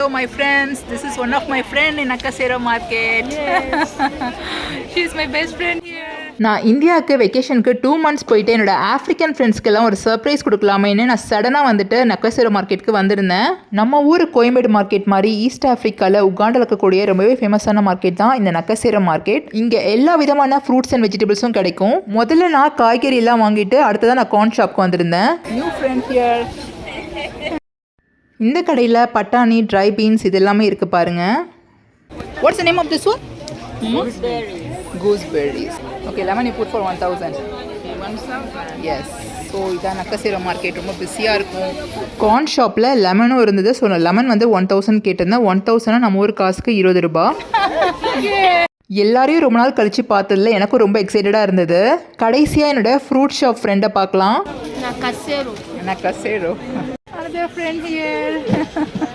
Hello, my friends. This is one of my friend in Akasera market. She's my best friend here. நான் இந்தியாவுக்கு வெக்கேஷனுக்கு two months போயிட்டு என்னோட African ஃப்ரெண்ட்ஸ்க்கெல்லாம் ஒரு surprise கொடுக்கலாமேன்னு நான் சடனாக வந்துட்டு நக்கசேரோ மார்க்கெட்டுக்கு வந்திருந்தேன் நம்ம ஊர் கோயம்பேடு மார்க்கெட் மாதிரி ஈஸ்ட் ஆஃப்ரிக்காவில் உகாண்டில் இருக்கக்கூடிய ரொம்பவே ஃபேமஸான மார்க்கெட் தான் இந்த நக்கசேரோ மார்க்கெட் இங்கே எல்லா விதமான ஃப்ரூட்ஸ் அண்ட் வெஜிடபிள்ஸும் கிடைக்கும் முதல்ல நான் காய்கறி எல்லாம் வாங்கிட்டு அடுத்ததான் நான் கார்ன் ஷாப்க்கு வந்திருந்தேன் நியூ ஃப்ரெண்ட் ஹியர் இந்த கடையில் பட்டாணி ட்ரை பீன்ஸ் இது எல்லாமே இருக்குது பாருங்க what's name of this one gooseberries. Okay lemon put for one thousand yes so இதான் நக்கசீர மார்க்கெட் ரொம்ப பிஸியாக இருக்கும். கார்ன் ஷாப்பில் லெமனும் இருந்தது. ஸோ நான் லெமன் வந்து ஒன் தௌசண்ட் கேட்டிருந்தேன். ஒன் தௌசண்ட் நம்ம ஊர் காசுக்கு இருபது ரூபாய் எல்லாரையும் ரொம்ப நாள் கழிச்சு பார்த்ததுல எனக்கும் ரொம்ப எக்ஸைட்டடாக இருந்தது. கடைசியாக என்னோட ஃப்ரூட் ஷாப் ஃப்ரெண்டை பார்க்கலாம். Na Caseiro. another friend here.